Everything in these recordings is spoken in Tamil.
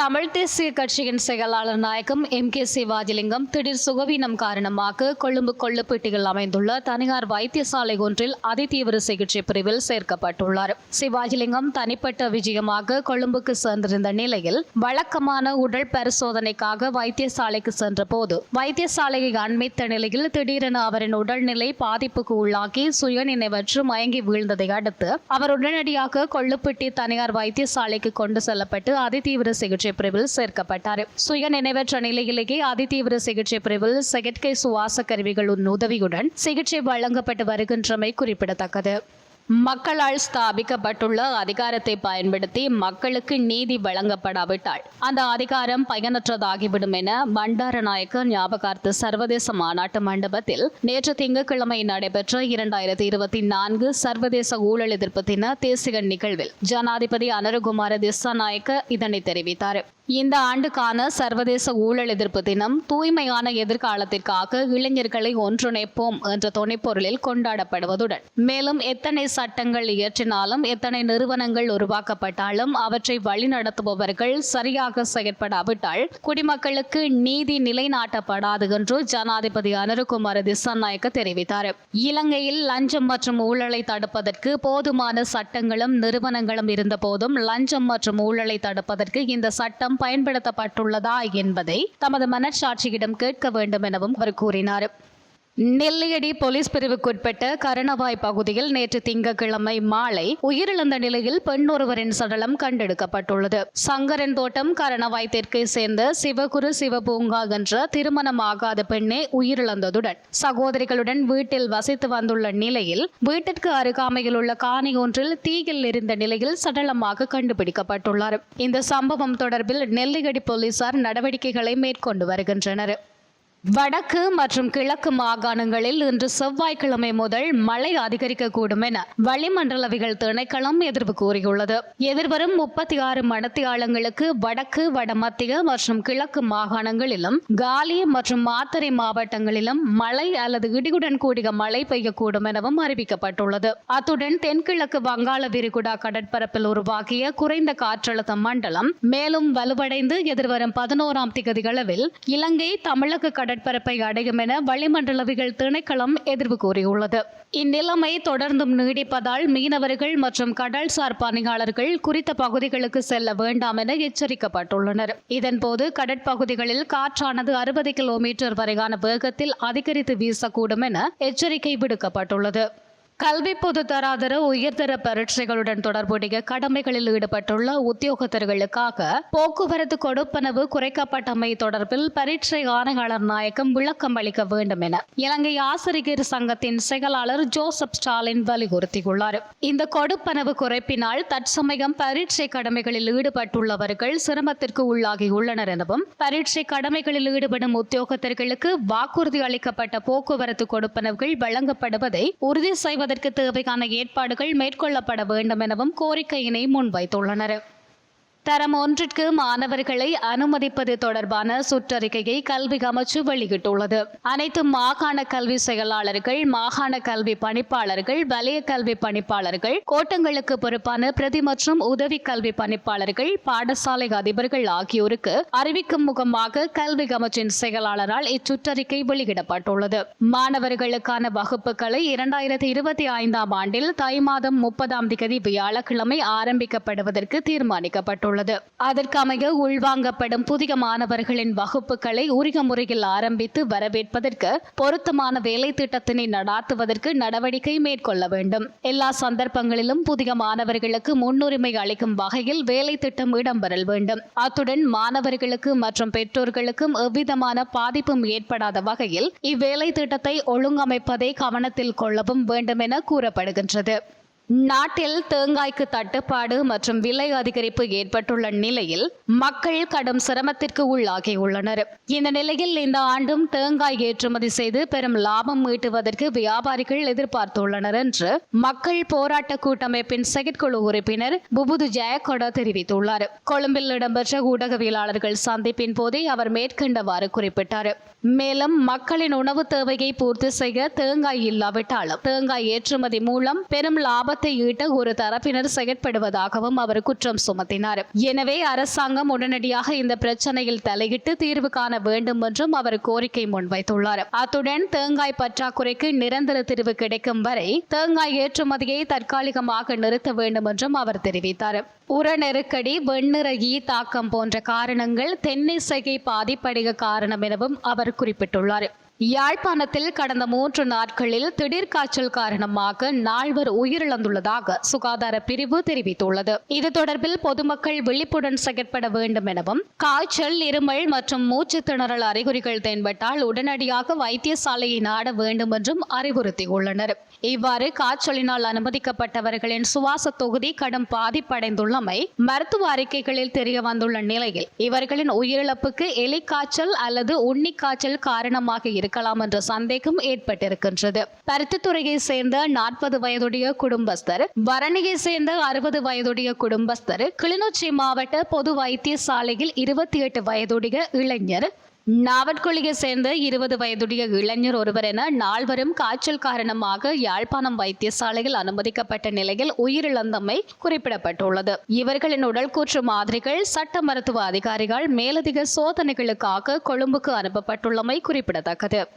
தமிழ் தேசிய கட்சியின் செயலாளர் நாயகம் எம் கே சிவாஜிலிங்கம் திடீர் சுகவீனம் காரணமாக கொழும்பு கொள்ளுப்பேட்டையில் அமைந்துள்ள தனியார் வைத்தியசாலை ஒன்றில் அதிதீவிர சிகிச்சை பிரிவில் சேர்க்கப்பட்டுள்ளார். சிவாஜிலிங்கம் தனிப்பட்ட விஜயமாக கொழும்புக்கு சென்றிருந்த நிலையில் வழக்கமான உடல் பரிசோதனைக்காக வைத்தியசாலைக்கு சென்றபோது வைத்தியசாலையை அண்மித்த நிலையில் திடீரென அவரின் உடல்நிலை பாதிப்புக்கு உள்ளாகி சுயநினைவற்று மயங்கி வீழ்ந்ததை அடுத்து அவர் உடனடியாக கொள்ளுப்பட்டி தனியார் வைத்தியசாலைக்கு கொண்டு செல்லப்பட்டு அதிதீவிர சிகிச்சை பிரிவில் சேர்க்கப்பட்டார். சுய நினைவற்ற நிலையிலேயே அதிதீவிர சிகிச்சை பிரிவில் செயற்கை சுவாச கருவிகளின் உதவியுடன் சிகிச்சை வழங்கப்பட்டு வருகின்றமை குறிப்பிடத்தக்கது. மக்களால் ஸ்தாபிக்கப்பட்டுள்ள அதிகாரத்தை பயன்படுத்தி மக்களுக்கு நீதி வழங்கப்படாவிட்டால் அந்த அதிகாரம் பயனற்றதாகிவிடும் என பண்டாரநாயக்க ஞாபகார்த்த சர்வதேச மாநாட்டு மண்டபத்தில் நேற்று திங்கட்கிழமை நடைபெற்ற இரண்டாயிரத்தி இருபத்தி நான்கு சர்வதேச ஊழல் எதிர்ப்பு தின தேசிய நிகழ்வில் ஜனாதிபதி அனருகுமார திசாநாயக்க இதனை தெரிவித்தார். இந்த ஆண்டுக்கான சர்வதேச ஊழல் எதிர்ப்பு தினம் தூய்மையான எதிர்காலத்திற்காக இளைஞர்களை ஒன்றிணைப்போம் என்ற துணைப்பொருளில் கொண்டாடப்படுவதுடன் மேலும் எத்தனை சட்டங்கள் இயற்றினாலும் எத்தனை நிறுவனங்கள் உருவாக்கப்பட்டாலும் அவற்றை வழிநடத்துபவர்கள் சரியாக செயற்படாவிட்டால் குடிமக்களுக்கு நீதி நிலைநாட்டப்படாது என்று ஜனாதிபதி அனுரகுமார திசாநாயக்க தெரிவித்தார். இலங்கையில் லஞ்சம் மற்றும் ஊழலை தடுப்பதற்கு போதுமான சட்டங்களும் நிறுவனங்களும் இருந்தபோதும் லஞ்சம் மற்றும் ஊழலை தடுப்பதற்கு இந்த சட்டம் பயன்படுத்தப்பட்டுள்ளதா என்பதை தமது மனச்சாட்சியிடம் கேட்க வேண்டும் எனவும் அவர் கூறினார். நெல்லியடி போலீஸ் பிரிவுக்குட்பட்ட கரணவாய் பகுதியில் நேற்று திங்கட்கிழமை மாலை உயிரிழந்த நிலையில் பெண் ஒருவரின் சடலம் கண்டெடுக்கப்பட்டுள்ளது. சங்கரன் தோட்டம் கரணவாய் தெற்கை சேர்ந்த சிவகுரு சிவபூங்கா என்ற திருமணமாகாத பெண்ணே உயிரிழந்ததுடன் சகோதரிகளுடன் வீட்டில் வசித்து வந்துள்ள நிலையில் வீட்டிற்கு அருகாமையில் உள்ள காணி ஒன்றில் தீயில் எரிந்த நிலையில் சடலமாக கண்டுபிடிக்கப்பட்டுள்ளார். இந்த சம்பவம் தொடர்பில் நெல்லியடி போலீசார் நடவடிக்கைகளை மேற்கொண்டு வருகின்றனர். வடக்கு மற்றும் கிழக்கு மாகாணங்களில் இன்று செவ்வாய்க்கிழமை முதல் மழை அதிகரிக்கக்கூடும் என வளிமண்டலவிகள் திணைக்களம் எதிர்ப்பு கூறியுள்ளது. எதிர்வரும் முப்பத்தி ஆறு மணத்தியாளங்களுக்கு வடக்கு வடமத்திய மற்றும் கிழக்கு மாகாணங்களிலும் காலி மற்றும் மாத்தறை மாவட்டங்களிலும் மழை அல்லது இடியுடன் கூடிய மழை பெய்யக்கூடும் எனவும் அறிவிக்கப்பட்டுள்ளது. அத்துடன் தென்கிழக்கு வங்காள விரிகுடா கடற்பரப்பில் உருவாகிய குறைந்த காற்றழுத்த மண்டலம் மேலும் வலுவடைந்து எதிர்வரும் பதினோராம் திகதிகளவில் இலங்கை தமிழக கடற்பரப்பை அடையும் என வளிமண்டலவிகள் திணைக்களம் எதிர்வு கூறியுள்ளது. இந்நிலைமை தொடர்ந்தும் நீடிப்பதால் மீனவர்கள் மற்றும் கடல்சார் பணியாளர்கள் குறித்த பகுதிகளுக்கு செல்ல வேண்டாம் என எச்சரிக்கப்பட்டுள்ளனர். இதன்போது கடற்பகுதிகளில் காற்றானது அறுபது கிலோமீட்டர் வரையான வேகத்தில் அதிகரித்து வீசக்கூடும் என எச்சரிக்கை விடுக்கப்பட்டுள்ளது. கல்வி பொது தராதர உயர்தர பரீட்சைகளுடன் தொடர்புடைய கடமைகளில் ஈடுபட்டுள்ள உத்தியோகத்தர்களுக்காக போக்குவரத்து கொடுப்பனவு குறைக்கப்பட்டமை தொடர்பில் பரீட்சை ஆணையாளர் நாயகம் விளக்கம் அளிக்க வேண்டும் என இலங்கை ஆசிரியர் சங்கத்தின் செயலாளர் ஜோசப் ஸ்டாலின் வலியுறுத்தியுள்ளார். இந்த கொடுப்பனவு குறைப்பினால் தற்சமயம் பரீட்சை கடமைகளில் ஈடுபட்டுள்ளவர்கள் சிரமத்திற்கு உள்ளாகியுள்ளனர் எனவும் பரீட்சை கடமைகளில் ஈடுபடும் உத்தியோகத்தர்களுக்கு வாக்குறுதி அளிக்கப்பட்ட போக்குவரத்து கொடுப்பனவுகள் வழங்கப்படுவதை உறுதி செய்வது அதற்கு தேவையான ஏற்பாடுகள் மேற்கொள்ளப்பட வேண்டும் எனவும் கோரிக்கையினை முன்வைத்துள்ளனர். தரம் ஒன்றிற்கு மாணவர்களை அனுமதிப்பது தொடர்பான சுற்றறிக்கையை கல்வி அமைச்சு வெளியிட்டுள்ளது. அனைத்து மாகாண கல்வி செயலாளர்கள் மாகாண கல்வி பணிப்பாளர்கள் வலய கல்வி பணிப்பாளர்கள் கோட்டங்களுக்கு பொறுப்பான பிரதி மற்றும் உதவி கல்வி பணிப்பாளர்கள் பாடசாலை அதிபர்கள் ஆகியோருக்கு அறிவிக்கும் முகமாக கல்வி அமைச்சின் செயலாளரால் இச்சுற்றறிக்கை வெளியிடப்பட்டுள்ளது. மாணவர்களுக்கான வகுப்புகளை இரண்டாயிரத்தி இருபத்தி ஐந்தாம் ஆண்டில் தை மாதம் முப்பதாம் தேதி வியாழக்கிழமை ஆரம்பிக்கப்படுவதற்கு தீர்மானிக்கப்பட்டுள்ளது. உள்ளது அதற்கமைய உள்வாங்கப்படும் புதிய மாணவர்களின் வகுப்புகளை உரிய முறையில் ஆரம்பித்து வரவேற்பதற்கு பொருத்தமான வேலை திட்டத்தினை நடாத்துவதற்கு நடவடிக்கை மேற்கொள்ள வேண்டும். எல்லா சந்தர்ப்பங்களிலும் புதிய மாணவர்களுக்கு முன்னுரிமை அளிக்கும் வகையில் வேலை திட்டம் இடம்பெறல் வேண்டும். அத்துடன் மாணவர்களுக்கு மற்றும் பெற்றோர்களுக்கும் எவ்விதமான பாதிப்பும் ஏற்படாத வகையில் இவ்வேலை திட்டத்தை ஒழுங்கமைப்பதை கவனத்தில் கொள்ளவும் வேண்டும் என கூறப்படுகின்றது. நாட்டில் தேங்காய்க்கு தட்டுப்பாடு மற்றும் விலை அதிகரிப்பு ஏற்பட்டுள்ள நிலையில் மக்கள் கடும் சிரமத்திற்கு உள்ளாகியுள்ளனர் இந்த நிலையில் இந்த ஆண்டும் தேங்காய் ஏற்றுமதி செய்து பெரும் லாபம் ஈட்டுவதற்கு வியாபாரிகள் எதிர்பார்த்துள்ளனர் என்று மக்கள் போராட்ட கூட்டமைப்பின் செயற்குழு உறுப்பினர் புபுது ஜெயகொட தெரிவித்துள்ளார். கொழும்பில் இடம்பெற்ற ஊடகவியலாளர்கள் சந்திப்பின் போதே அவர் மேற்கண்டவாறு குறிப்பிட்டார். மேலும் மக்களின் உணவு தேவையை பூர்த்தி செய்ய தேங்காய் இல்லாவிட்டாலும் தேங்காய் ஏற்றுமதி மூலம் பெரும் லாபத்தை லாபத்தை ஈட்ட ஒரு தரப்பினர் செயற்படுவதாகவும் அவர் குற்றம் சுமத்தினார். எனவே அரசாங்கம் உடனடியாக இந்த பிரச்சனையில் தலையிட்டு தீர்வு காண வேண்டும் என்றும் அவர் கோரிக்கை முன்வைத்துள்ளார். அத்துடன் தேங்காய் பற்றாக்குறைக்கு நிரந்தர தீர்வு கிடைக்கும் வரை தேங்காய் ஏற்றுமதியை தற்காலிகமாக நிறுத்த வேண்டும் என்றும் அவர் தெரிவித்தார். உர நெருக்கடி வெண்ணிற ஈ தாக்கம் போன்ற காரணங்கள் தென்னிசையை பாதிப்படைய காரணம் எனவும் அவர் குறிப்பிட்டுள்ளார். யாழ்ப்பாணத்தில் கடந்த மூன்று நாட்களில் திடீர் காய்ச்சல் காரணமாக நால்வர் உயிரிழந்துள்ளதாக சுகாதார பிரிவு தெரிவித்துள்ளது. இது தொடர்பில் பொதுமக்கள் விழிப்புடன் செயற்பட வேண்டும் எனவும் காய்ச்சல் இருமல் மற்றும் மூச்சு திணறல் அறிகுறிகள் தென்பட்டால் உடனடியாக வைத்தியசாலையை நாட வேண்டும் என்றும் அறிவுறுத்தியுள்ளனர். இவ்வாறு காய்ச்சலினால் அனுமதிக்கப்பட்டவர்களின் சுவாச தொகுதி கடும் பாதிப்படைந்துள்ளமை மருத்துவ அறிக்கைகளில் தெரிய வந்துள்ள நிலையில் இவர்களின் உயிரிழப்புக்கு எலிக்காய்ச்சல் அல்லது உன்னிக்காய்ச்சல் காரணமாக இருக்கலாம் என்ற சந்தேகம் ஏற்பட்டிருக்கின்றது. பருத்தித்துறையை சேர்ந்த நாற்பது வயதுடைய குடும்பஸ்தர் பரணியை சேர்ந்த அறுபது வயதுடைய குடும்பஸ்தர் கிளிநொச்சி மாவட்ட பொது வைத்தியசாலையில் இருபத்தி எட்டு வயதுடைய இளைஞர் நாவட்குழியை சேர்ந்த இருபது வயதுடைய இளைஞர் ஒருவர் என நால்வரும் காய்ச்சல் காரணமாக யாழ்ப்பாணம் வைத்தியசாலையில் அனுமதிக்கப்பட்ட நிலையில் உயிரிழந்தமை குறிப்பிடப்பட்டுள்ளது. இவர்களின் உடல்கூற்று மாதிரிகள் சட்ட மருத்துவ அதிகாரிகள் மேலதிக சோதனைகளுக்காக கொழும்புக்கு அனுப்பப்பட்டுள்ளமை குறிப்பிடத்தக்கது.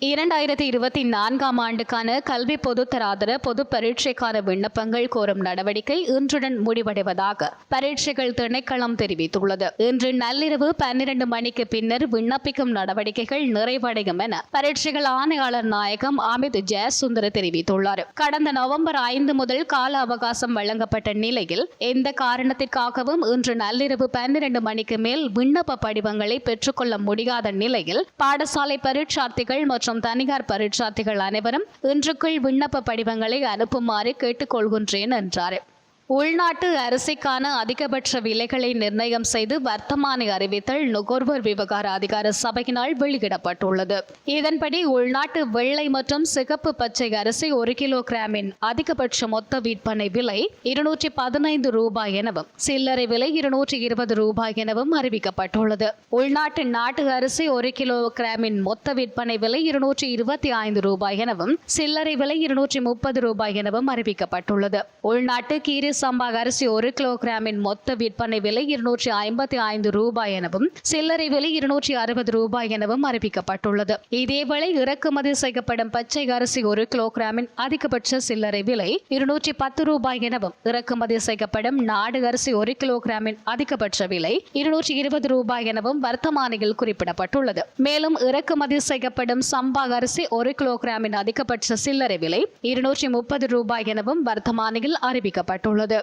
இரண்டாயிரத்தி இருபத்தி நான்காம் ஆண்டுக்கான கல்வி பொதுத்தராதர பொது பரீட்சைக்கான விண்ணப்பங்கள் கோரும் நடவடிக்கை இன்றுடன் முடிவடைவதாக பரீட்சைகள் திணைக்களம் தெரிவித்துள்ளது. இன்று நள்ளிரவு பன்னிரண்டு மணிக்கு பின்னர் விண்ணப்பிக்கும் நடவடிக்கைகள் நிறைவடையும் என பரீட்சைகள் ஆணையாளர் நாயகம் அமித் ஜெயசுந்தர் தெரிவித்துள்ளார். கடந்த நவம்பர் ஐந்து முதல் கால அவகாசம் வழங்கப்பட்ட நிலையில் எந்த காரணத்திற்காகவும் இன்று நள்ளிரவு பன்னிரண்டு மணிக்கு மேல் விண்ணப்ப படிவங்களை பெற்றுக்கொள்ள முடியாத நிலையில் பாடசாலை பரீட்சார்த்திகள் மற்றும் தனியார் பரீட்சார்த்திகள் அனைவரும் இன்றுக்குள் விண்ணப்ப படிவங்களை அனுப்புமாறு கேட்டுக்கொள்கின்றேன் என்றார். உள்நாட்டு அரிசிக்கான அதிகபட்ச விலைகளை நிர்ணயம் செய்து வர்த்தமானி அறிவித்தல் நுகர்வோர் விவகார அதிகார சபையினால் வெளியிடப்பட்டுள்ளது. இதன்படி உள்நாட்டு வெள்ளை மற்றும் சிகப்பு பச்சை அரிசி ஒரு கிலோ கிராமின் அதிகபட்ச மொத்த விற்பனை விலை இருநூற்றி பதினைந்து ரூபாய் எனவும் சில்லறை விலை இருநூற்றி இருபது ரூபாய் எனவும் அறிவிக்கப்பட்டுள்ளது. உள்நாட்டு நாட்டு அரிசி ஒரு கிலோ கிராமின் மொத்த விற்பனை விலை இருநூற்றி இருபத்தி ஐந்து ரூபாய் எனவும் சில்லறை விலை இருநூற்றி முப்பது ரூபாய் எனவும் அறிவிக்கப்பட்டுள்ளது. உள்நாட்டு கீரை சம்பா அரிசி ஒரு கிலோகிராமின் மொத்த விற்பனை விலை இருநூற்றி ஐம்பத்தி ஐந்து ரூபாய் எனவும் சில்லறை விலை இருநூற்றி அறுபது ரூபாய் எனவும் அறிவிக்கப்பட்டுள்ளது. இதேவேளை இறக்குமதி செய்யப்படும் பச்சை அரிசி ஒரு கிலோகிராமின் அதிகபட்ச சில்லறை விலை இருநூற்றி பத்து ரூபாய் எனவும் இறக்குமதி செய்யப்படும் நாடு அரிசி ஒரு கிலோகிராமின் அதிகபட்ச விலை இருநூற்றி இருபது ரூபாய் எனவும் வர்த்தமானியில் குறிப்பிடப்பட்டுள்ளது. மேலும் இறக்குமதி செய்யப்படும் சம்பா அரிசி ஒரு கிலோகிராமின் அதிகபட்ச சில்லறை விலை இருநூற்றி முப்பது ரூபாய் எனவும் வர்த்தமானியில் அறிவிக்கப்பட்டுள்ளது. പറയുന്നത്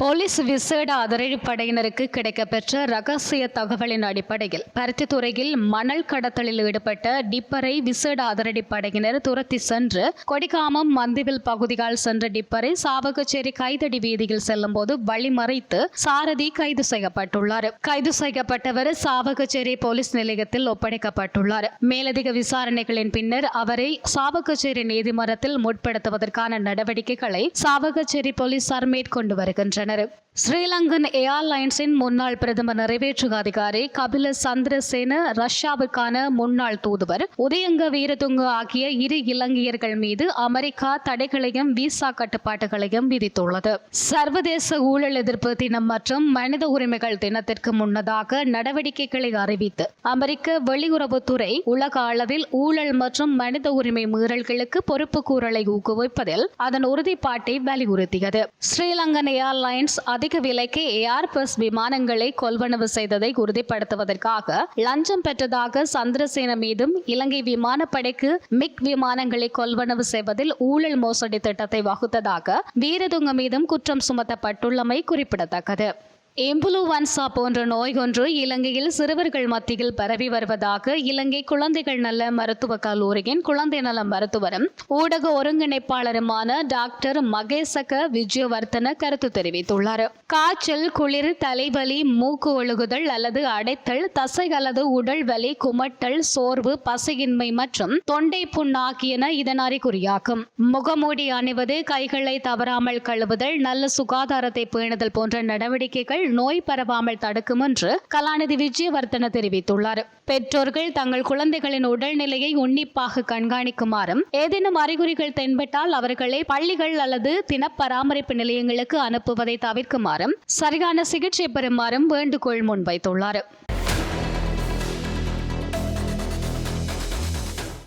போலீஸ் விசேட அதிரடிப்படையினருக்கு கிடைக்கப்பெற்ற ரகசிய தகவலின் அடிப்படையில் பருத்தித்துறையில் மணல் கடத்தலில் ஈடுபட்ட டிப்பரை விசேட அதிரடிப்படையினர் துரத்தி சென்று கொடிகாமம் மந்திவில் பகுதியால் சென்ற டிப்பரை சாவகச்சேரி கைதடி வீதியில் செல்லும்போது வழிமறைத்து சாரதி கைது செய்யப்பட்டுள்ளார். கைது செய்யப்பட்டவர் சாவகச்சேரி போலீஸ் நிலையத்தில் ஒப்படைக்கப்பட்டுள்ளார். மேலதிக விசாரணைகளின் பின்னர் அவரை சாவகச்சேரி நீதிமன்றத்தில் முற்படுத்துவதற்கான நடவடிக்கைகளை சாவகச்சேரி போலீசார் மேற்கொண்டு வருகின்றனர். ஸ்ரீலங்கன் ஏர்லைன்ஸின் முன்னாள் பிரதம நிறைவேற்று அதிகாரி கபில சந்திரசேன ரஷ்யாவுக்கான முன்னாள் தூதுவர் உதயங்க வீரதுங்க ஆகிய இரு இலங்கையர்கள் மீது அமெரிக்கா தடைகளையும் விசா கட்டுப்பாட்டுகளையும் விதித்துள்ளது. சர்வதேச ஊழல் எதிர்ப்பு தினம் மற்றும் மனித உரிமைகள் தினத்திற்கு முன்னதாக நடவடிக்கைகளை அறிவித்து அமெரிக்க வெளியுறவுத்துறை உலக அளவில் ஊழல் மற்றும் மனித உரிமை மீறல்களுக்கு பொறுப்பு கூறலை ஊக்குவிப்பதில் அதன் உறுதிப்பாட்டை வலியுறுத்தியது. ஸ்ரீலங்கன் ஏர்லைன்ஸ் அதிக விலைக்கு ஏர் விமானங்களை கொள்வனவு செய்ததை உறுதிப்படுத்துவதற்காக லஞ்சம் பெற்றதாக சந்திரசேன மீதும் இலங்கை விமானப்படைக்கு மிக் விமானங்களை கொள்வனவு செய்வதில் ஊழல் மோசடி திட்டத்தை வகுத்ததாக வீரதுங்க மீதும் குற்றம் சுமத்தப்பட்டுள்ளமை குறிப்பிடத்தக்கது. இம்புலுவன்சா போன்ற நோய் ஒன்று இலங்கையில் சிறுவர்கள் மத்தியில் பரவி வருவதாக இலங்கை குழந்தைகள் நல மருத்துவக் கல்லூரியின் குழந்தை நல மருத்துவரும் ஊடக ஒருங்கிணைப்பாளருமான டாக்டர் மகேசக விஜயவர்த்தன கருத்து தெரிவித்துள்ளார். காய்ச்சல் குளிர் தலைவலி மூக்கு ஒழுகுதல் அல்லது அடைத்தல் தசை அல்லது உடல் வலி குமட்டல் சோர்வு பசையின்மை மற்றும் தொண்டை புண் ஆகியன இதன் அறிகுறியாகும். முகமூடி அணிவது கைகளை தவறாமல் கழுவுதல் நல்ல சுகாதாரத்தை பேணுதல் போன்ற நடவடிக்கைகள் நோய் பரவாமல் தடுக்கும் என்று கலாநிதி விஜயவர்தன தெரிவித்துள்ளார். பெற்றோர்கள் தங்கள் குழந்தைகளின் உடல்நிலையை உன்னிப்பாக கண்காணிக்குமாறும் ஏதேனும் அறிகுறிகள் தென்பட்டால் அவர்களை பள்ளிகள் அல்லது தின பராமரிப்பு நிலையங்களுக்கு அனுப்புவதை தவிர்க்குமாறும் சரியான சிகிச்சை பெறுமாறும் வேண்டுகோள் முன்வைத்துள்ளார்.